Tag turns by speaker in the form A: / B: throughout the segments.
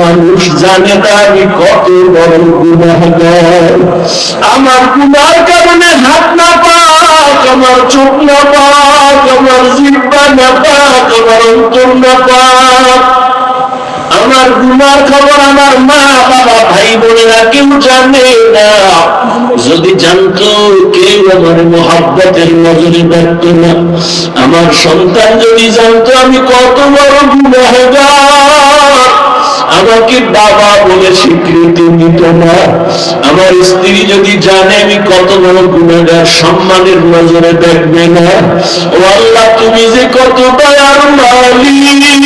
A: মানুষ জানে আমি কত বড় গুণাগার। আমার গুণার কারণে হাত না পাক, আমার চোখ না পাক, আমার জিব্বা না পাক, আমার অন্তর না পাক। আমার গুনার খবর আমার মা, বাবা, ভাই বোনেরা কেউ জানে না। যদি জানতো কেউ আমার মোহাব্বতের নজরে দেখতো না। আমার সন্তান যদি জানতো আমি কত বড় গুনাহগার। আমাকে বাবা বলে স্বীকৃতি দিত না। আমার স্ত্রী যদি জানে আমি কত বড় গুণাগার সম্মানের নজরে দেখবে না। ও আল্লাহ, তুমি যে কত দয়ার মালিক।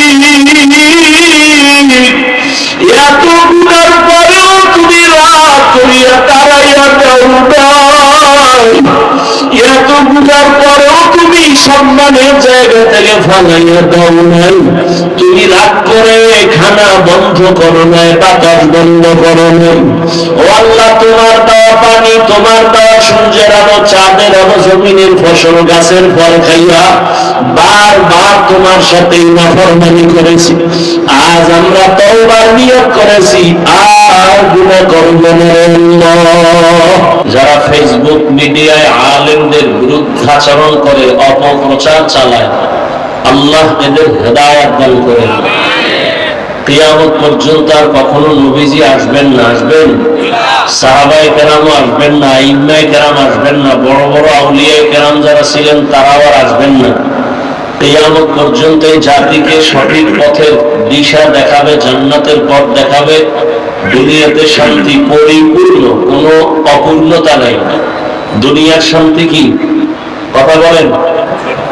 A: এত গুণার পরেও তুমি রাত করিয়া তারাইয়া দাও। এত গুণার পরেও তুমি সম্মানের জায়গা থেকে দাও নাই। তুমি রাগ করে খানা বন্ধ করো নাই, বাতাস বন্ধ করো নাই। ও আল্লাহ, তোমার দেওয়া পানি, তোমার দেওয়া সূর্যের আলো, চাঁদের আলো, জমিনের ফসল, গাছের ফল খাইয়া বারবার তোমার সাথে নাফরমানি করেছি। আজ আমরা তওবার নিয়োগ করেছি, আর গুনাহ করব যারা ফেসবুক মিডিয়ায় আলেমদের বিরুদ্ধাচরণ করে, অপপ্রচার চালায়। আল্লাহ এদের হেদায়াত দান করেন কিয়ামত পর্যন্ত আর কখনো নবীজি আসবেন না, আসবেন? সাহাবাই কেরামও আসবেন না ইম্মাই কেরাম আসবেন না, বড় বড় আউলিয়াই কেরাম যারা ছিলেন, তারাও আর আসবেন না। কিয়ামত পর্যন্ত এই জাতিকে সঠিক পথের দিশা দেখাবে, জান্নাতের পথ দেখাবে। দুনিয়াতে শান্তি পরিপূর্ণ, কোনো অপূর্ণতা নাই। দুনিয়ার শান্তি কি? কথা বলেন।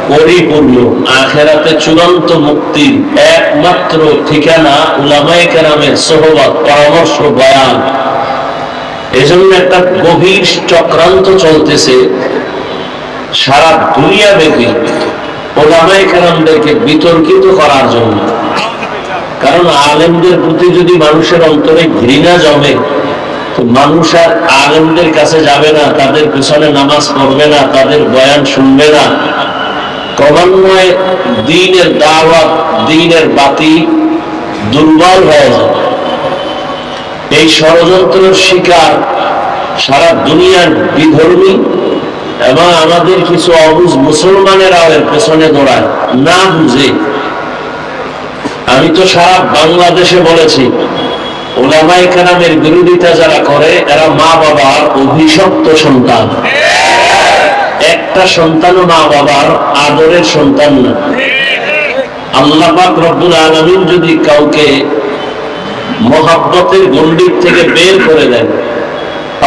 A: পরিপূর্ণ আখেরাতে চূড়ান্ত মুক্তির একমাত্র ঠিকানা উলামায়ে কেরামের সোহবত, পরামর্শ, বয়ান। এজন্য একটা গভীর চক্রান্ত চলতেছে। সারা দুনিয়া ব্যাপী ওলামায়ে কেরামদেরকে বিতর্কিত করার জন্য। কারণ আলেমদের প্রতি যদি মানুষের অন্তরে ঘৃণা জমে মানুষ আর আলেমদের কাছে যাবে না, তাদের পিছনে নামাজ পড়বে না, তাদের বয়ান শুনবে না। ক্রমান্বয়ে দিনের দাওয়াত, দিনের বাতি দুর্বল হয়ে যাবে। এই ষড়যন্ত্রের শিকার সারা দুনিয়ার বিধর্মী এবং আমাদের কিছু অবুজ মুসলমানেরাও এর পেছনে দৌড়ায়, না বুঝে। আমি তো সারা বাংলাদেশে বলেছি ওলামাই কালামের বিরোধিতা যারা করে, এরা মা বাবার অভিশপ্ত সন্তান। একটা মা বাবার আদরের সন্তান না। আল্লাহ আলমিন যদি কাউকে মহাব্বতের গণ্ডির থেকে বের করে দেন,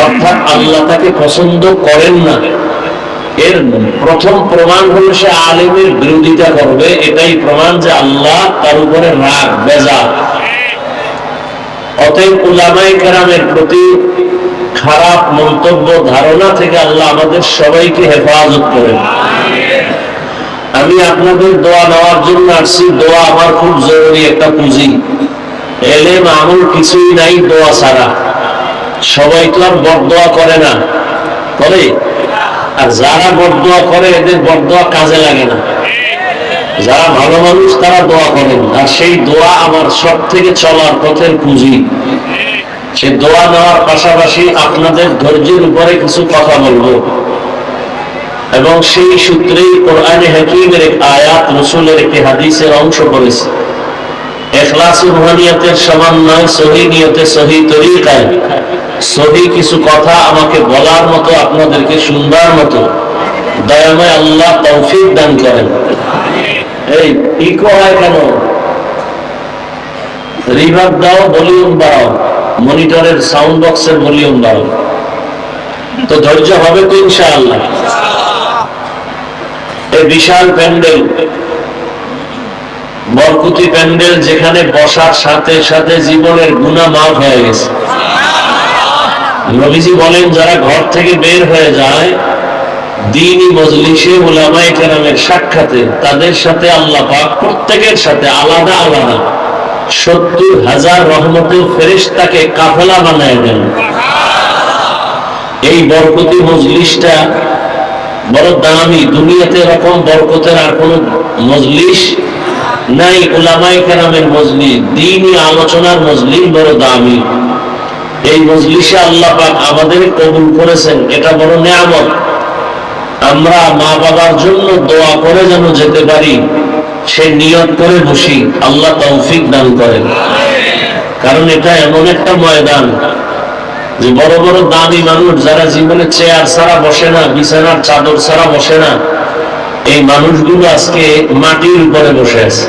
A: অর্থাৎ আল্লাহ তাকে পছন্দ করেন না, এর প্রথম প্রমাণ হলো সে আলেমের বিরোধিতা করবে। এটাই প্রমাণ যে আল্লাহ তার উপরে রাগ বেজা অতএব উলামাই কেরামের প্রতি খারাপ মন্তব্য, ধারণা থেকে আল্লাহ আমাদের সবাইকে হেফাজত করেন। আমি আপনাদের দোয়া নেওয়ার জন্য আসছি। দোয়া আমার খুব জরুরি একটা পুঁজি। এলেম, আমল কিছুই নাই দোয়া ছাড়া। সবাই তো আর বরদোয়া করে না। করে? আর যারা বরদোয়া করে, এদের বরদোয়া কাজে লাগে না। যারা ভালো মানুষ, তারা দোয়া করেন। আর সেই দোয়া আমার সব থেকে চলার পথের পুঁজি। সে দোয়া নেওয়ার পাশাপাশি আপনাদের ধৈর্যের উপরে কিছু কথা বলব। এবং সেই সূত্রেই কোরআনে হাকিমের এক আয়াত, রসুলের একটি হাদিসের অংশ করেছে এখলাস রুহানিয়াতের সমান নয়, সহি নিয়তে সহি তরিকায়। সহি কিছু কথা আমাকে বলার মতো, আপনাদেরকে শুনবার মতো। দয়াময় আল্লাহ তৌফিক দান করেন। এই হয় কেন? রিভার দাও ভলিউম বাড়াও মনিটরের সাউন্ড বক্সের ভলিউম তো ধৈর্য হবে তো ইনশাআল্লাহ। এই বিশাল প্যান্ডেল, বরকুতি প্যান্ডেল যেখানে বসার সাথে সাথে জীবনের গুণা মাফ হয়ে গেছে। নবীজি বলেন, যারা ঘর থেকে বের হয়ে যায় এই
B: দামি, দুনিয়াতে এরকম বরকতের আর কোন মজলিস নাই ওলামাই কেরামের মজলিস দিনই আলোচনার মজলিস বড় দামি। এই মজলিসে আল্লাহ পাক আমাদের কবুল করেছেন, এটা বড় নিয়ামত। আমরা মা বাবার জন্য দোয়া করে যেন যেতে পারি, সে নিয়ত করে বসি, আল্লাহ তৌফিক দান করেন। কারণ এটা এমন একটা ময়দান যে বড় বড় দামি মানুষ যারা জীবনে চেয়ার ছাড়া বসে না, বিছানার চাদর ছাড়া বসে না, এই মানুষগুলো আজকে মাটির উপরে বসে আছে।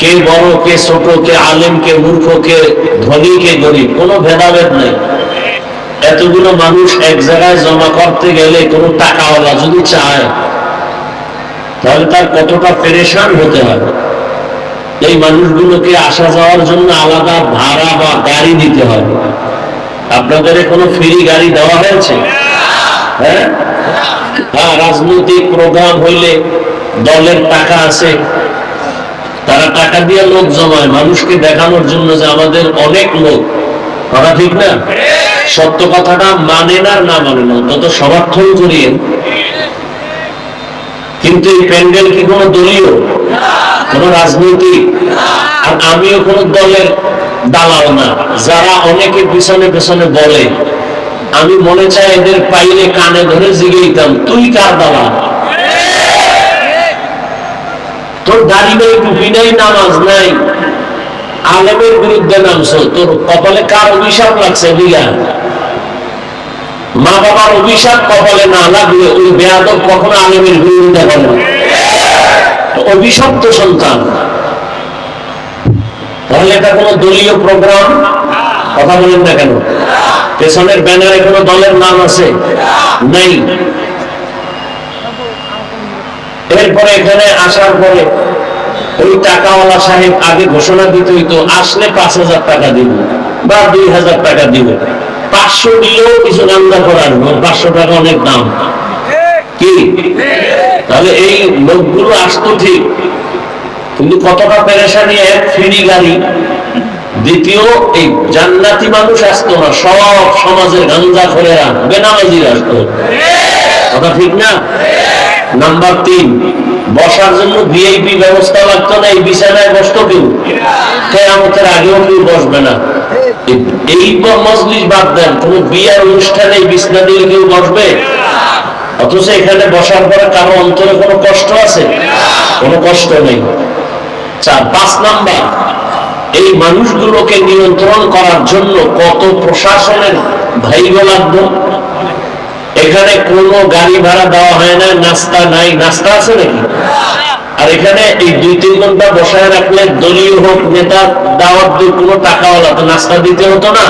B: কে বড়, কে ছোট, কে আলেম, কে মূর্খ, কে ধনী, কে গরিব, কোনো ভেদাভেদ নেই। এতগুলো মানুষ এক জায়গায় জমা করতে গেলে কোনো টাকাওয়ালা যদি চায়, তাহলে তার কতটা পেরেশান হতে হবে? এই মানুষগুলোকে আসা যাওয়ার জন্য আলাদা ভাড়া বা গাড়ি দিতে হবে। আপনাদের কোনো ফ্রি গাড়ি দেওয়া হয়েছে? হ্যাঁ? হ্যাঁ রাজনৈতিক প্রোগ্রাম হইলে দলের টাকা আছে। তারা টাকা দিয়ে লোক জমায়। মানুষকে দেখানোর জন্য যে আমাদের অনেক লোক কথা ঠিক না? সত্য কথাটা মানে না আর না মানে না তত সমর্থন করিয়ে। কিন্তু এই প্যান্ডেল কি কোনো দলীয়? কোন রাজনৈতিক? আর আমিও কোন দলের দালাল না, যারা অনেকে পিছনে পিছনে বলে। আমি মনে চাই এদের পাইলে কানে ধরে জিগে দিতাম তুই কার দালাল? তোর দাড়ি নেই, টুপি নেই, নামাজ নাই। আলেমের বিরুদ্ধে নামছো। তোর কপালে কার অভিশাপ লাগছে বিঘা মা বাবার অভিশাপ কপালে না লাগলে ওই বেয়াদব কখনো আলেমের বিরুদ্ধে হবে অভিশপ্ত সন্তান। তাহলে এটা কোনো দলীয় প্রোগ্রাম কথা বলেন না কেন? পেছনের ব্যানারে কোনো দলের নাম আছে? নেই। এরপরে এখানে আসার পরে ওই টাকাওয়ালা সাহেব আগে ঘোষণা দিতে হইতো, আসলে পাঁচ হাজার টাকা দিব বা দুই হাজার টাকা দিব। পাঁচশো দিলেও কিছু নামদা করার পাঁচশো টাকা অনেক দাম। কি? তাহলে এই লোকগুলো আসতো ঠিক, কিন্তু কতটা পেরেশানি, এক ফ্রি গাড়ি। দ্বিতীয়, এই জান্নাতি মানুষ আসতো না, সব সমাজের গাঞ্জা করে বেনামাজির আসতো। কথা ঠিক না? নাম্বার তিন বসার জন্য ভিআইপি ব্যবস্থা লাগতো না, এই বিছানায় বসতো কেউ? কেয়ামতের আগেও কেউ বসবে না। এই- মজলিস বাদ দেন, কোন বিয়ার অনুষ্ঠানে বিছনা দিলে কেউ বসবে? অথচ এখানে বসার পরে কারও অন্তরে কোনো কষ্ট আছে? কোনো কষ্ট নেই। চার, পাঁচ নাম্বার, এই মানুষগুলোকে নিয়ন্ত্রণ করার জন্য কত প্রশাসনের ভাইগো লাগতো? এখানে কোনো গাড়ি ভাড়া দেওয়া হয় না, নাস্তা নাই। নাস্তা আছে নাকি? আর এখানে এই দুই তিন ঘণ্টা বসায় রাখলে দলীয় হোক, নেতা, দাওয়াত দিয়ে কোনো টাকাওয়ালা তো নাস্তা দিতে হতো না।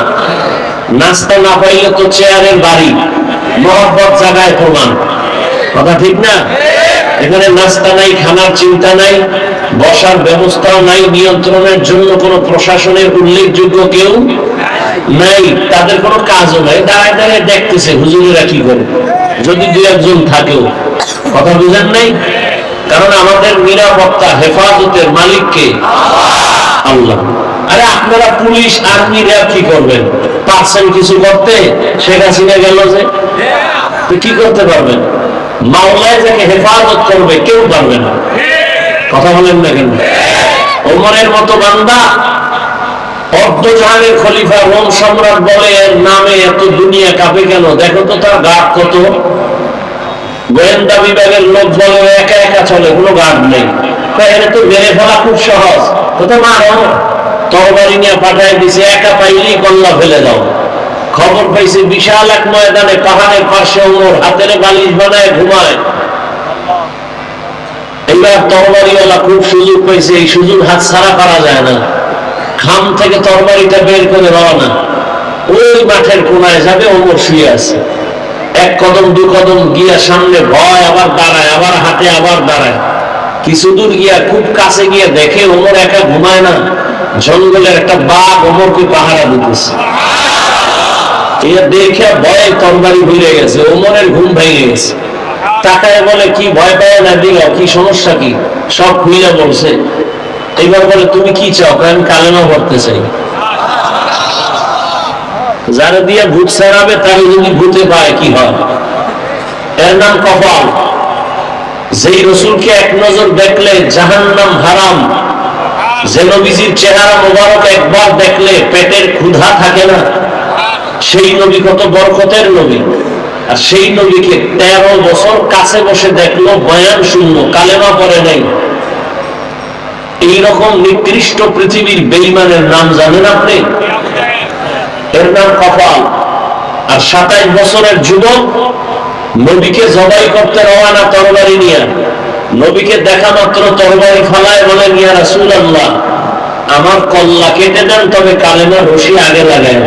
B: নাস্তা না পাইলে তো চেয়ারের বাড়ি, মহব্বত জায়গায় প্রমাণ। কথা ঠিক না? এখানে নাস্তা নাই, খানার চিন্তা নাই, বসার ব্যবস্থাও নাই, নিয়ন্ত্রণের জন্য কোনো প্রশাসনের উল্লেখযোগ্য কেউ তাদের কোনো কাজও নাই। দাঁড়ায় দাঁড়ায় দেখতেছে, হুজুরেরা কি করে? যদি দু একজন থাকেও। কথা বুঝেন নাই? কারণ আমাদের নিরাপত্তা, হেফাজতের মালিককে আল্লাহ। আরে আপনারা পুলিশ আর্মি র্যাব কি করবেন? কিছু করতে? শেখ হাসিনা গেল যে। কি করতে পারবেন? মাওলায় যাকে হেফাজত করবে, কেউ পারবে না। কথা বলেন না কেন? ওমরের মতো বান্দা অর্ধজাহানের খলিফা রোম সম্রাট বলে এর নামে এত দুনিয়া কাঁপে দেখো তো তার গাঢ় কত। গোয়েন্দা বিভাগের লোক বলে একা একা চলে, কোনো গার্ড নেই। তো মেরে ফেলা খুব সহজ। মারো। তরবারি নিয়ে পাঠায় দিছে, একা পাইলেই কল্লা ফেলে দাও। খবর পাইছে, বিশাল এক ময়দানে পাহাড়ের পাশে ওমর হাতের বালিশ বানায় ঘুমায়। এইবার তরবারিওয়ালা খুব সুযোগ পাইছে, এই সুযোগ হাত ছাড়া করা যায় না। খাম থেকে তরবারিটা বের করে রওনা। ওই মাঠের কোনায় যাবে, ওমর শুয়ে আছে। এক কদম, দু কদম গিয়া সামনে ভয় আবার দাঁড়ায়, আবার হাতে আবার দাঁড়ায়। কিছু দূর গিয়া খুব কাছে গিয়ে দেখে ওমর একা ঘুমায় না। জঙ্গলের একটা বাঘ ওমরকে পাহারা দিতেছে। দেখে ভয়ে তরবারি ভুলে গেছে, ওমরের ঘুম ভেঙে গেছে। তাকায় বলে, কি ভয় পায় না দিও কি সমস্যা কি? সব খুইলা বলছে। এবার বলে, তুমি কি চাও? আমি কালেমা পড়তে চাই। যারা দিয়ে ভূত সারাবে তারা যদি ভূতে পায়, কি হয়? এর নাম কপাল। যেই রসুলকে এক নজর দেখলে জাহান্নাম হারাম, যে নবীজির চেহারা মোবারক একবার দেখলে পেটের ক্ষুধা থাকে না, সেই নবী কত বরকতের নবী। আর সেই নবীকে তেরো বছর কাছে বসে দেখল, বয়ান শূন্য কালেমা পরে নাই। এইরকম নিকৃষ্ট পৃথিবীর বেইমানের নাম জানেন আপনি? এর নাম কপাল। আর সাতাইশ বছরের যুবক নবীকে জবাই করতে রওনা তরবারি নিয়ে। নবীকে দেখা মাত্র তরবারি ফালায় বলে নিয়া রাসূল আল্লাহ আমার কল্লা কেটে দেন, তবে কালেমা রশি আগে লাগায়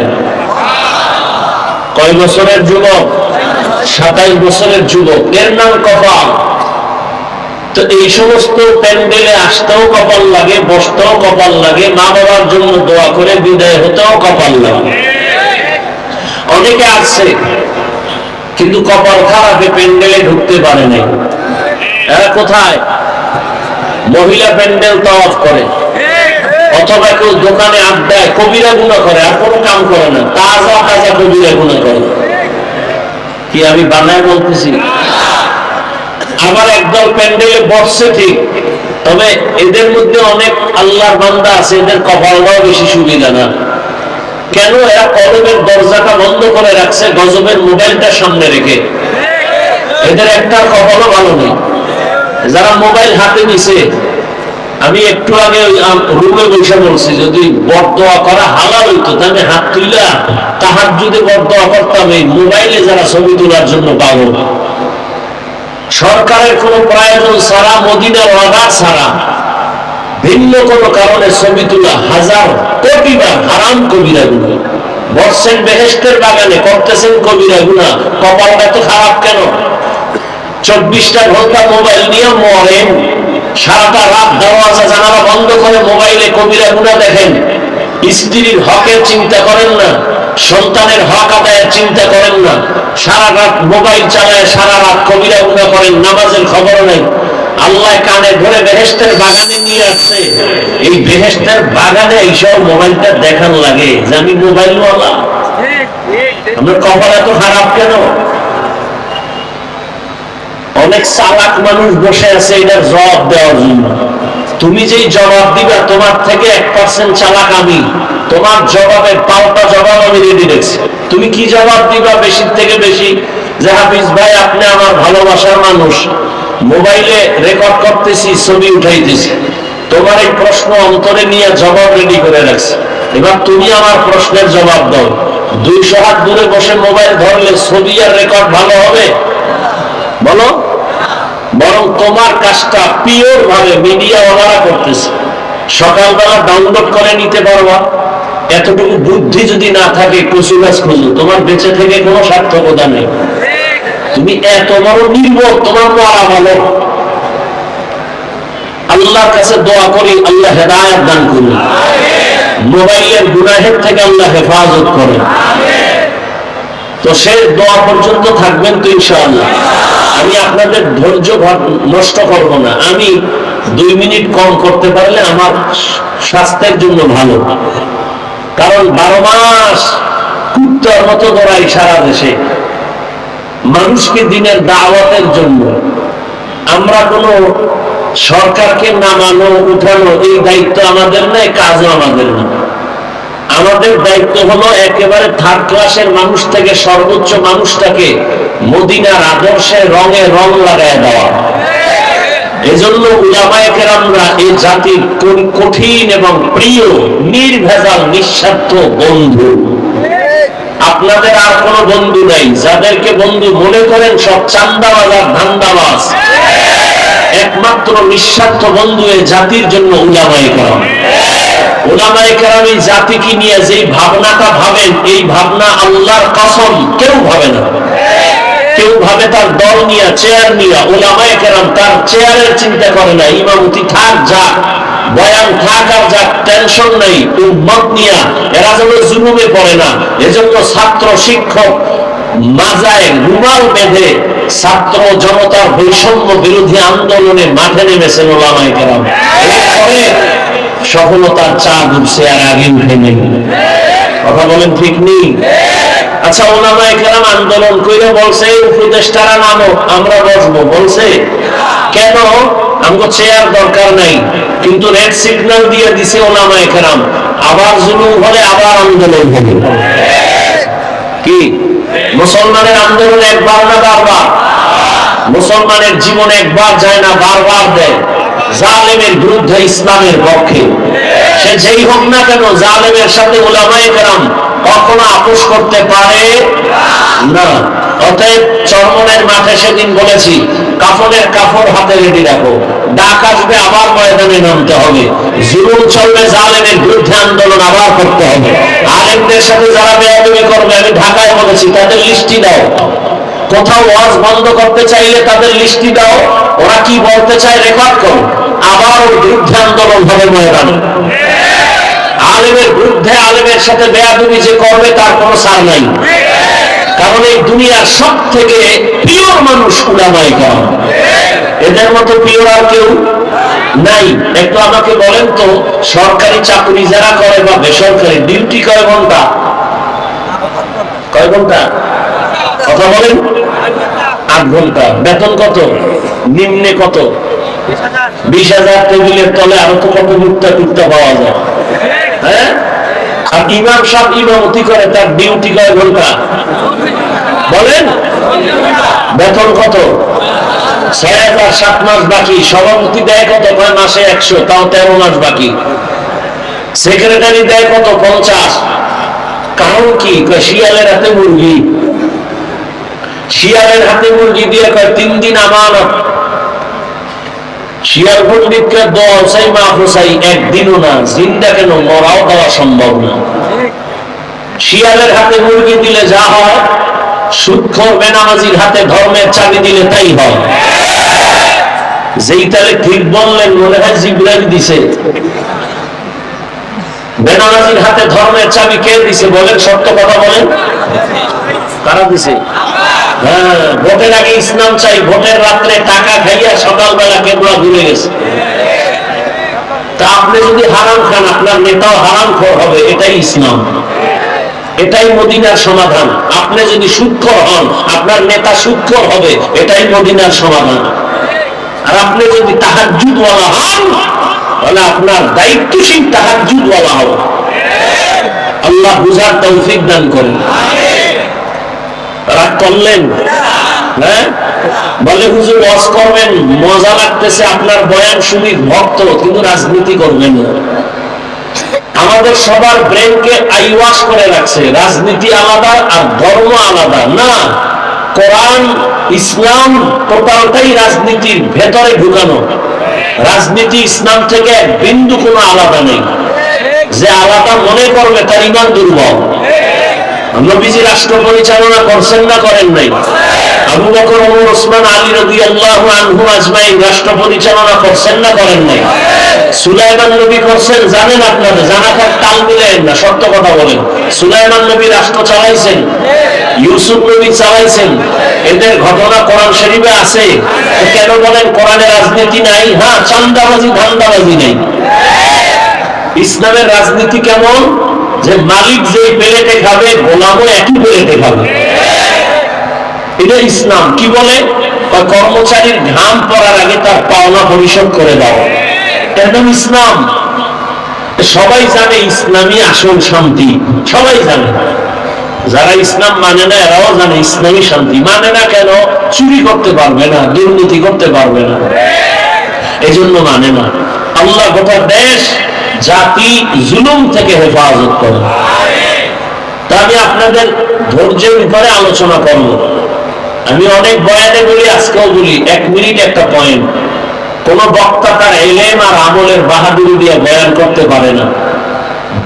B: কয় বছরের যুবক? সাতাইশ বছরের যুবক। এর নাম কপাল। তো এই সমস্ত প্যান্ডেলে আসতেও কপাল লাগে, বসতেও কপাল লাগে, মা বাবার জন্য দোয়া করে বিদায় হতেও কপাল লাগে। অনেকে আসছে কিন্তু কপাল খারাপে প্যান্ডেলে ঢুকতে পারে নাই। এরা কোথায়? মহিলা প্যান্ডেল তওয়াফ করে, অথবা কেউ দোকানে আড্ডায় কবিরা গুণা করে, আর কোনো কাম করে না, তাজা তাজা কবিরা গুণা করে। কি আমি বানায় বলতেছি? আবার একদল প্যান্ডেলে বসছে ঠিক। তবে এদের মধ্যে অনেক আল্লাহর বান্দা আছে, এদের কপালটাও বেশি সুবিধা না। কেন এরা কলমের দরজাটা বন্ধ করে রাখছে, গজবের মোবাইলটা সামনে রেখে? এদের একটা কপালও ভালো নেই। যারা মোবাইল হাতে নিছে, আমি একটু আগে রুমে বসে বলছি, যদি বরদোয়া করা হালাল হইতো, তাহলে হাত তুইলা তাহার যদি বরদোয়া করতাম, এই মোবাইলে যারা ছবি তোলার জন্য পাবো সরকারের কোনো প্রয়োজন ছাড়া, মদিনার অর্ডার ছাড়া, ভিন্ন কোন কারণে ছবি তোলা হাজার কোটি বার হারাম কবিরা গুলো বর্ষের বেহেস্তের বাগানে, করতেছেন কবিরা গুনা কপালটা তো খারাপ কেন? চব্বিশটা ঘণ্টা মোবাইল নিয়ে মরেন, সারাটা রাত দরওয়াজা জানালা বন্ধ করে মোবাইলে কবিরা গুনা দেখেন। স্ত্রীর হকের চিন্তা করেন না। সন্তানের হক আদায়ের চিন্তা করেন না। সারা রাত মোবাইল চালায় সারা রাত কবিরা উন্না করেন নামাজের খবর নেই। আল্লাহ কানে ধরে বেহেস্তের বাগানে নিয়ে আসছে। এই বেহেস্তের বাগানে এইসব মোবাইলটা দেখার লাগে যে আমি মোবাইলওয়ালা। আমরা কপাল এত খারাপ কেন? অনেক চালাক মানুষ বসে আছে এটার জবাব দেওয়ার জন্য। তুমি যেই জবাব দিবা, তোমার থেকে এক পার্সেন্ট চালাক আমি। তোমার জবাবের পাল্টা জবাব আমি রেডি রেখেছি তুমি কি জবাব দিবা বেশি থেকে বেশি? যে হাফিজ ভাই, আপনি আমার ভালোবাসার মানুষ। মোবাইলে রেকর্ড করতেছি, ছবি উঠাইতেছি। তোমার এই প্রশ্ন অন্তরে নিয়ে জবাব রেডি করে রাখছি। এবার তুমি আমার প্রশ্নের জবাব দাও। দুইশো হাত দূরে বসে মোবাইল ধরলে ছবি আর রেকর্ড ভালো হবে? বলো। বরং তোমার কাজটা পিওর ভাবে মিডিয়া ওনারা করতেছে। সকালবেলা ডাউনলোড করে নিতে পারবা। এতটুকু বুদ্ধি যদি না থাকে, কচু গাছ খুঁজো। তোমার বেঁচে থেকে কোনো সার্থকতা নেই। তুমি এত বড় নির্ভর তোমার মরা ভালো। আল্লাহর কাছে দোয়া করি, আল্লাহ হেদায়ত দান করুন। মোবাইলের গুনাহের থেকে আল্লাহ হেফাজত করেন তো সে দোয়া পর্যন্ত থাকবেন তো ইনশাআল্লাহ। আমি আপনাদের ধৈর্য নষ্ট করব না। আমি দুই মিনিট কম করতে পারলে আমার স্বাস্থ্যের জন্য ভালো। কারণ বারো মাস কুত্তার মতো ধরাই সারা দেশে। মানুষকে দিনের দাওয়াতের জন্য। আমরা কোনো সরকারকে নামানো উঠানো, এই দায়িত্ব আমাদের নয় কাজও আমাদের না আমাদের দায়িত্ব হলো একেবারে থার্ড ক্লাসের মানুষ থেকে সর্বোচ্চ মানুষটাকে মদিনার আদর্শে রঙে রং লাগায় দেওয়া। এজন্য এই জাতির কঠিন এবং প্রিয়, নির্ভেজাল, নিঃস্বার্থ বন্ধু। আপনাদের আর কোনো বন্ধু নাই। যাদেরকে বন্ধু মনে করেন সব চান্দাবাজ আর ধান্দাবাজ। একমাত্র নিঃস্বার্থ বন্ধু এ জাতির জন্য উলামায়ে কেরাম জুলুমে পড়ে না। এজন্য ছাত্র, শিক্ষক, মাজায় রুমাল বেঁধে ছাত্র জনতার বৈষম্য বিরোধী আন্দোলনে মাঠে নেমেছেন ওলামায়ে কেরাম। সফলতার চাঁদ উঠছে আর আগে উঠে নেই কথা বলেন ঠিক নেই আচ্ছা ওলামা একরাম আন্দোলন করে বলছে উপদেষ্টারা নামো আমরা বসবো বলছে। কেন? আমাকে চেয়ার দরকার নাই, কিন্তু রেড সিগন্যাল দিয়ে দিছে ওলামা একরাম আবার জুলুম হলে আবার আন্দোলন হবে কি? মুসলমানের আন্দোলন একবার না বারবার? মুসলমানের জীবন একবার যায় না, বারবার দেয়। জালেমের বিরুদ্ধে ইসলামের পক্ষে। সে যেই হোক না কেন জালেমের সাথে ওলামায়ে কেরাম কখনো আপোষ করতে পারে না। অতএব চরমনের মাঠে সেদিন বলেছি, কাফনের কাপড় হাতে রেডি রাখো। ডাক আসবে, আবার ময়দানে নামতে হবে। জুলুম চলবে, জালেমের বিরুদ্ধে আন্দোলন আবার করতে হবে। আলেমদের সাথে যারা বেয়াদবি করবে, আমি ঢাকায় বলেছি, তাদের লিস্টি দাও। কোথাও ওয়াজ বন্ধ করতে চাইলে তাদের লিস্টি দাও। ওরা কি বলতে চায় রেকর্ড করো। আবার ওর বিরুদ্ধে আন্দোলন হবে ময়দানে। আলেমের বিরুদ্ধে আলেমের সাথে বেয়াদবি যে করবে, তার কোনো সার নাই। কারণ এই দুনিয়ার সব থেকে মানুষ এদের মতো পিওর আর কেউ নাই। একটু আমাকে বলেন তো, সরকারি চাকরি যারা করে বা বেসরকারি ডিউটি কয় ঘণ্টা কয় ঘণ্টা কথা বলেন। আট ঘণ্টা। বেতন কত? নিম্নে কত? বিশ হাজার টেবিলের তলে আরও তো কত মুক্তা টুকটা পাওয়া যায়। হ্যাঁ? আর ইমাম সাহেব ইমামতি করে, তার ডিউটি কয় ঘণ্টা? বলেন? বেতন কত? ছয় হাজার সাত মাস বাকি। সভাপতি দেয় কত? মাসে একশো? তাও তেরো মাস বাকি। সেক্রেটারি দেয় কত? পঞ্চাশ। কারণ কি? শিয়ালের হাতে মুরগি। শিয়ালের হাতে মুরগি দিয়ে কয়, তিন দিন আমানত। শিয়াল পণ্ডিতকে দোয়া হোসাই মা হোসাই একদিনও না, জিন্দা কেন? মরাও দেওয়া সম্ভব না। শিয়ালের হাতে মুরগি দিলে যা হয় সূক্ষ্ম বেনামাজির হাতে ধর্মের চাবি দিলে তাই হয়। যেই তালে ঠিক বললেন, মনে হয় জিব্রাইল দিছে। বেনামাজির হাতে ধর্মের চাবি কে দিছে বলেন, সত্য কথা বলেন? কারা দিছে? ভোটের আগে ইসলাম চাই, ভোটের রাত্রে টাকা খাইয়া সকালবেলা কেবলা ঘুরে গেছে। তা আপনি যদি হারাম খান, আপনার নেতাও হারাম হবে, এটাই ইসলাম। এটাই মদিনার সমাধান। আপনি যদি হন, আপনার নেতা সূক্ষ্ম হবে, এটাই মদিনার সমাধান। আর আপনি যদি তাহাজুদওয়ালা হন, তাহলে আপনার দায়িত্বশীল তাহাজুদওয়ালা হবে আল্লাহ বুঝার তৌফিক দান করেন। রাগ করলেন? হ্যাঁ? বলে, হুজুর, ওয়াজ করবেন, মজা লাগতেছে, আপনার বয়ান শুনি ভক্ত, কিন্তু রাজনীতি করবেন আমাদের সবার ব্রেনকে আইওয়াশ করে রাখছে, রাজনীতি আলাদা আর ধর্ম আলাদা। না, কোরআন, ইসলাম টোটালটাই রাজনীতির ভেতরে ঢুকানো। রাজনীতি ইসলাম থেকে বিন্দু কোনো আলাদা নেই। যে আলাদা মনে করবে, তার ইমান দুর্বল। নবীজি রাষ্ট্র পরিচালনা করছেন না, করেন নাই। আবু বকর, ওমর, ওসমান, আলী রাদিয়াল্লাহু আনহু আজমাইন রাষ্ট্র পরিচালনা করছেন না, করেন নাই। সুলাইমান নবী করছেন, জানেন আপনারা, জানা থাক তাল মিলেন না, সত্য কথা বলেন। সুলাইমান নবী রাষ্ট্র চালাইছেন, ইউসুফ নবী চালাইছেন, এদের ঘটনা কোরআন শরীফে আছে। কেন বলেন কোরআনে রাজনীতি নাই? হ্যাঁ চান্দাবাজি, ধান্দাবাজি নেই। ইসলামের রাজনীতি কেমন? যে মালিক যে প্লেটে খাবে, গোলামও একই প্লেটে খাবে। এটা ইসলাম। কি বলে? কর্মচারীর ঘাম পড়ার আগে তার পাওনা পরিশোধ করে দাও। একদম ইসলাম। সবাই জানে ইসলামী আসল শান্তি। সবাই জানে। যারা ইসলাম মানে না, এরাও জানে ইসলামী শান্তি। মানে না কেন? চুরি করতে পারবে না, দুর্নীতি করতে পারবে না। এজন্য মানে না। আল্লাহ গোটা দেশ জাতি জুলুম থেকে হেফাজত করে। তা আমি আপনাদের ধৈর্যের উপরে আলোচনা করব। আমি অনেক বয়ানে বলি, আজকেও বলি, এক মিনিট একটা পয়েন্ট কোন বক্তা তার এলেম আর আমলের বাহাদুরি দিয়ে বয়ান করতে পারে না।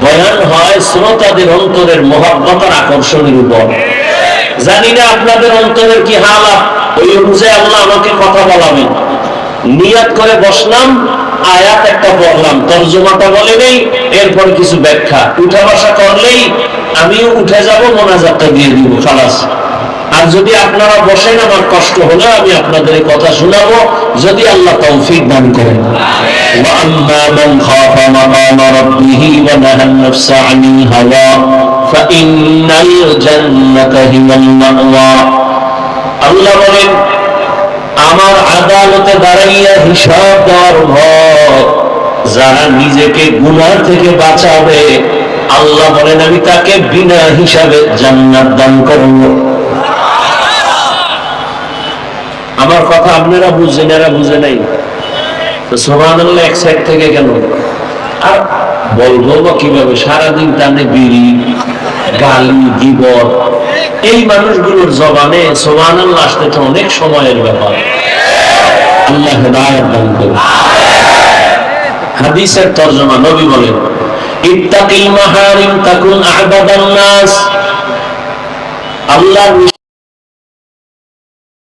B: বয়ান হয় শ্রোতাদের অন্তরের মহাব্বতার আকর্ষণের উপর। জানি না আপনাদের অন্তরের কি হালাত ওই অনুযায়ী আল্লাহ আমাকে কথা বলাবেন। নিয়াত করে বসলাম আয়াত একটা পড়লাম তর্জমাটা বলে নেই এরপর কিছু ব্যাখ্যা উঠা বসা করলেই আমিও উঠে যাব মোনাজাতটা দিয়ে দিব খালাস আর যদি আপনারা বসেন আমার কষ্ট হলে আমি আপনাদের এই কথা শোনাবো যদি আল্লাহ তৌফিক দান করেন وأما من خاف مقام ربه ونهى النفس عن الهوى فإن الجنة هي المأوى আল্লাহ বলেন আমার আদালতে দাঁড়াইয়া হিসাব দেওয়ার ভয় যারা নিজেকে গুনাহ থেকে বাঁচাবে, আল্লাহ বলেন, আমি তাকে বিনা হিসাবে জান্নাত দান করব। আমার কথা আপনারা বুঝছেন, এরা বুঝে নাই। তো সোহান এক সাইড থেকে কেন আর বলব বা কীভাবে? সারাদিন টানে বিড়ি, গালি গিবর এই মানুষগুলোর জবানে সোমান আসতে তো অনেক সময়ের ব্যাপার। আল্লাহ হাদিসের তর্জমা নবী বলেন, ইত্তাকিল মাহারিম তাকুন আহবাদান নাস। আল্লাহর